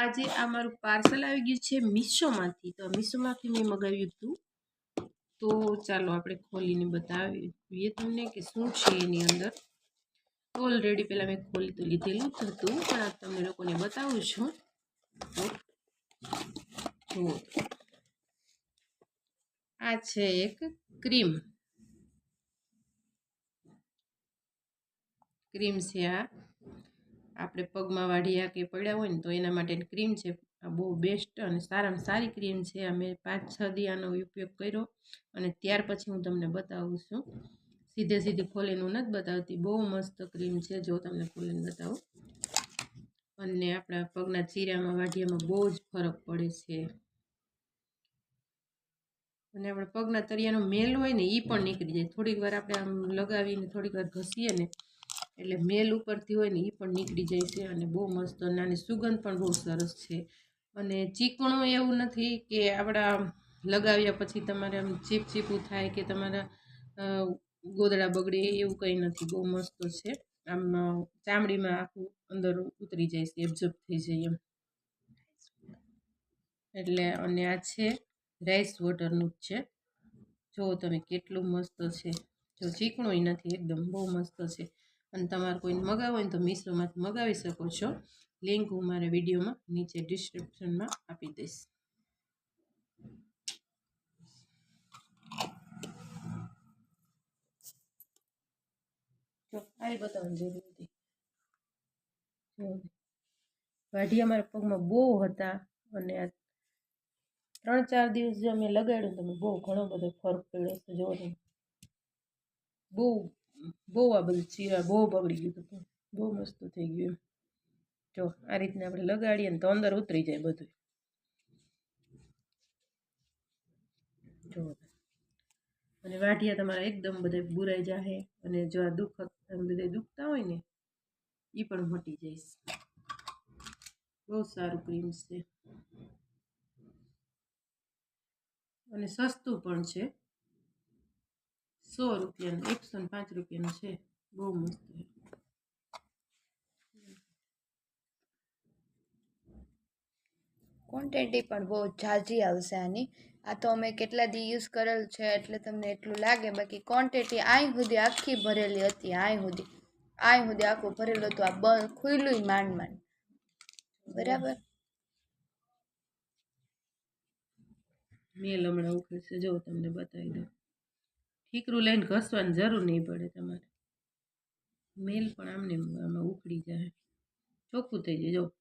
આજે આ મારું પાર્સલ આવી ગયું છે મીશોમાંથી. તો મીશોમાંથી મેં મગાવ્યું હતું. તો ચાલો આપણે ખોલીને બતાવીએ તમને કે શું છે એની અંદર. ઓલરેડી પહેલાં મેં ખોલી તો લીધેલું હતું, પણ આ તમને લોકોને બતાવું છું. તો આ છે એક ક્રીમ. ક્રીમ છે આ. આપણે પગમાં વાઢિયા કે પડ્યા હોય ને તો એના માટેની ક્રીમ છે. આ બહુ બેસ્ટ અને સારામાં સારી ક્રીમ છે. અમે પાંચ છ દી આનો ઉપયોગ કર્યો અને ત્યાર પછી હું તમને બતાવું છું. સીધે સીધી ખોલીને નથી બતાવતી. બહુ મસ્ત ક્રીમ છે. જો તમને ખોલીને બતાવું. અને આપણા પગના ચીરામાં વાઢિયામાં બહુ જ ફરક પડે છે. અને આપણે પગના તળિયાનો મેલ હોય ને એ પણ નીકળી જાય. થોડીક વાર આપણે આમ લગાવીને થોડીક વાર ઘસીએ ને એટલે મેલ ઉપરથી હોય ને એ પણ નીકળી જાય છે અને બહુ મસ્ત નાની સુગંધ પણ બહુ સરસ છે. અને ચીકણું એવું નથી કે આપણા લગાવ્યા પછી તમારે આમ ચીપ ચીપું થાય કે તમારા ગોદડા બગડે એવું કંઈ નથી, બહુ મસ્ત છે. આમ ચામડીમાં આખું અંદર ઉતરી જાય છે, એબ્ઝોર્બ થઈ જાય એમ. એટલે અને આ છે રાઈસ વોટરનું જ છે. જો તમે કેટલું મસ્ત છે. જો ચીકણું નથી, એકદમ બહુ મસ્ત છે. અને તમારે કોઈને મગાવવું હોય તો મીશોમાંથી મગાવી શકો છો. લિંક હું મારા વિડીયોમાં નીચે ડિસ્ક્રિપ્શનમાં આપી દઈશ. જો આ બતાવવાની જરૂર હતી વાઢી અમારા પગમાં બહુ હતા અને ત્રણ ચાર દિવસ જો અમે લગાડ્યું તમે બહુ ઘણો બધો ફરક પડ્યો છે જો બહુ બહુ આ બધું ચીરા, બહુ બગડી ગયું હતું. બહુ મસ્ત થઈ ગયું. જો, આ રીતના આપણે લગાડીએ ને તો અંદર ઉતરી જાય બધું જો. અને વાઢિયા તમારા એકદમ બધા બુરાઈ જાહે અને જો આ દુઃખ બધા દુખતા હોય ને એ પણ મટી જઈશ બહુ સારું ક્રીમ છે. અને સસ્તું પણ છે. સો રૂપિયાનું એકસો ને પાંચ રૂપિયાનું છે. બહુ મસ્ત ક્વોન્ટિટી પણ બહુ ઝાઝી આવશે આની. આ તો અમે કેટલા દી યુઝ કરેલ છે એટલે તમને એટલું લાગે. બાકી ક્વોન્ટિટી અહીં સુધી આખી ભરેલી હતી આય સુધી. આઈ સુધી આખું ભરેલું હતું આ બંધ ખુલ્લું માંડ માંડ. બરાબર? મેલ હમણાં ઉખડશે. જો તમને બતાવી દઉં. ઠીકરું લઈને ઘસવાની જરૂર નહીં પડે તમારે. મેલ પણ આમને આમાં ઉખડી જાય. ચોખ્ખું થઈ જાય. જો